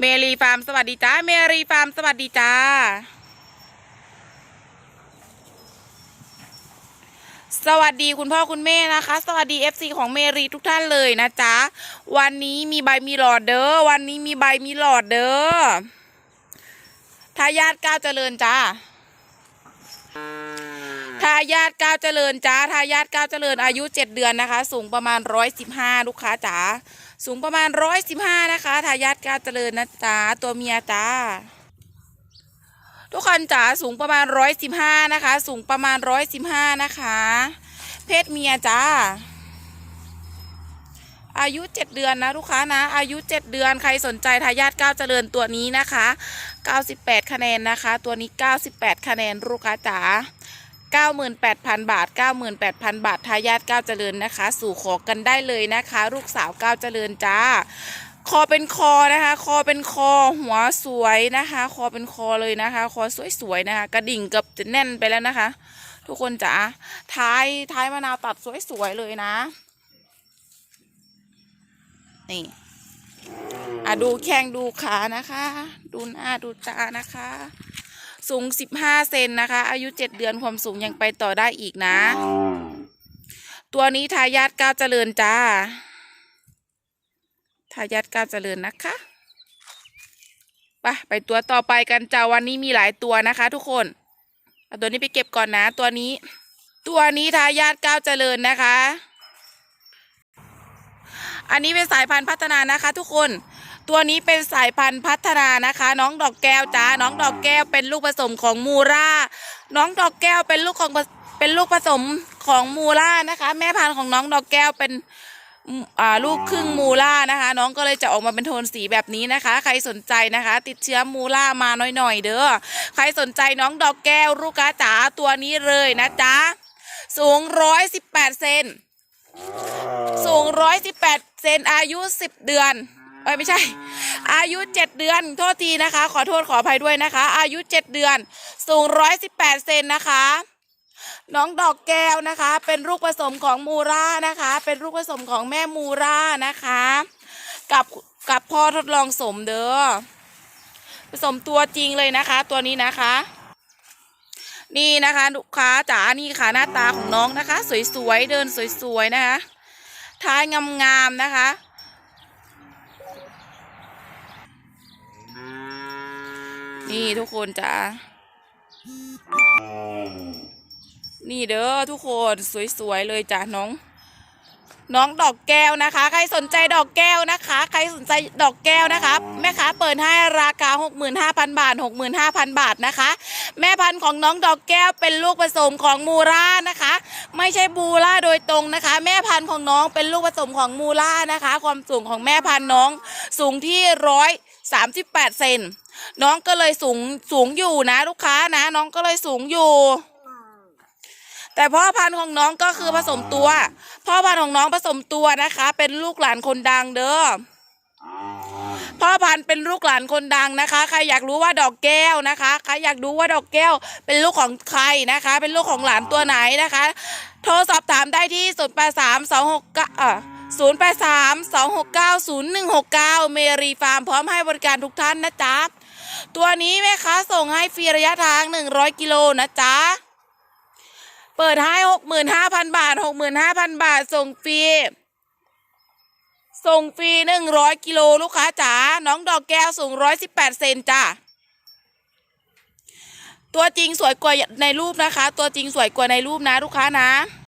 เมรีฟาร์มสวัสดีจ้า เมรีฟาร์มสวัสดีจ้า สวัสดีคุณพ่อคุณแม่นะคะ สวัสดี FC ของเมรีทุกท่านเลยนะจ๊ะ วันนี้มีใบมีหลอดเด้อ วันนี้มีใบมีหลอดเด้อ ทายาทก้าวเจริญจ้า ทายาทก้าวเจริญจ้าทายาทก้าวเจริญอายุเจ็ดเดือนนะคะ สูงประมาณร้อยสิบห้าลูกค้าจ๋าสูงประมาณร้อยสิบห้านะคะทายาทก้าวเจริญนะจ๊ะตัวเมียจ้า ทุกคนจ๋าสูงประมาณร้อยสิบห้านะคะ สูงประมาณร้อยสิบห้านะคะ เพศเมียจ้า อายุเจ็ดเดือนนะลูกค้านะ อายุเจ็ดเดือนใครสนใจทายาทก้าวเจริญตัวนี้นะคะเก้าสิบแปดคะแนนนะคะ ตัวนี้เก้าสิบแปดคะแนนลูกค้าจ๋า เก้าหมื่นแปดพันบาทเก้าหมื่นแปดพันบาททายาทก้าวเจริญนะคะ สู่ขอกันได้เลยนะคะ ลูกสาวก้าวเจริญจ้า คอเป็นคอนะคะ คอเป็นคอหัวสวยนะคะ คอเป็นคอเลยนะคะ คอสวยๆนะคะกระดิ่งเกือบจะแน่นไปแล้วนะคะ ทุกคนจ๋าท้ายท้ายมะนาวตัดสวยๆเลยนะ นี่อะดูแข้งดูขานะคะ ดูหน้าดูตานะคะ สูงสิบห้าเซนนะคะ อายุเจ็ดเดือนความสูงยังไปต่อได้อีกนะ ตัวนี้ทายาทก้าวเจริญจ้า ทายาทก้าวเจริญนะคะไปไปตัวต่อไปกันจ้าวันนี้มีหลายตัวนะคะทุกคนเอาตัวนี้ไปเก็บก่อนนะตัวนี้ ตัวนี้ทายาทก้าวเจริญนะคะ อันนี้เป็นสายพันธุ์พัฒนานะคะ ทุกคน ตัวนี้เป็นสายพันธุ์พัฒนานะคะ น้องดอกแก้วจ้าน้องดอกแก้วเป็นลูกผสมของมูราน้องดอกแก้วเป็นลูกของเป็นลูกผสมของมูรานะคะ แม่พันธุ์ของน้องดอกแก้วเป็นอืมอ่าลูกครึ่งมูล่านะคะ น้องก็เลยจะออกมาเป็นโทนสีแบบนี้นะคะ ใครสนใจนะคะ ติดเชื้อมูล่ามาหน่อยๆ เด้อใครสนใจน้องดอกแก้วลูกค้าจ๋าตัวนี้เลยนะจ๊ะสูงร้อยสิบแปดเซนสูงร้อยสิบแปดเซนอายุสิบเดือน เอ้ยไม่ใช่ อายุเจ็ดเดือน โทษทีนะคะ ขอโทษขออภัยด้วยนะคะ อายุเจ็ดเดือน สูงร้อยสิบแปดเซนนะคะ น้องดอกแก้วนะคะ เป็นลูกผสมของมูรานะคะ เป็นลูกผสมของแม่มูรานะคะ กับกับพ่อทดลองสมเด้อ ผสมตัวจริงเลยนะคะ ตัวนี้นะคะ นี่นะคะลูกค้าจ๋า นี่ค่ะหน้าตาของน้องนะคะ สวยๆ เดินสวยๆนะคะ ท้ายงามๆนะคะ นี่ทุกคนจ้านี่เด้อทุกคนสวยๆเลยจ้ะน้อง น้องดอกแก้วนะคะ ใครสนใจดอกแก้วนะคะ ใครสนใจดอกแก้วนะคะแม่ค้าเปิดให้ราคา 65,000 บาท 65,000 บาทนะคะ แม่พันธุ์ของน้องดอกแก้วเป็นลูกผสมของมูรานะคะ ไม่ใช่บูราโดยตรงนะคะ แม่พันธุ์ของน้องเป็นลูกผสมของมูรานะคะ ความสูงของแม่พันธุ์น้องสูงที่ร้อยสามสิบแปดเซน น้องก็เลยสูงสูงอยู่นะ ลูกค้านะ น้องก็เลยสูงอยู่ แต่พ่อพันธุ์ของน้องก็คือผสมตัว พ่อพันธุ์ของน้องผสมตัวนะคะ เป็นลูกหลานคนดังเด้อพ่อพันธุ์เป็นลูกหลานคนดังนะคะ ใครอยากรู้ว่าดอกแก้วนะคะ ใครอยากรู้ว่าดอกแก้ว เป็นลูกของใครนะคะ เป็นลูกของหลานตัวไหนนะคะ โทรสอบถามได้ที่0 8 3 2 6 9อะ0 8 3 2 6 9 0 1 6 9 เมรีฟาร์มพร้อมให้บริการทุกท่านนะจ๊ะ ตัวนี้แม่ค้าส่งให้ฟรีระยะทาง 100 กิโลนะจ๊ะ เปิดให้ 65,000 บาท 65,000 บาทส่งฟรีส่งฟรีหนึ่งร้อยกิโลลูกค้าจ๋า น้องดอกแก้วสูงร้อยสิบแปดเซนจ้าตัวจริงสวยกว่าในรูปนะคะ ตัวจริงสวยกว่าในรูปนะลูกค้านะ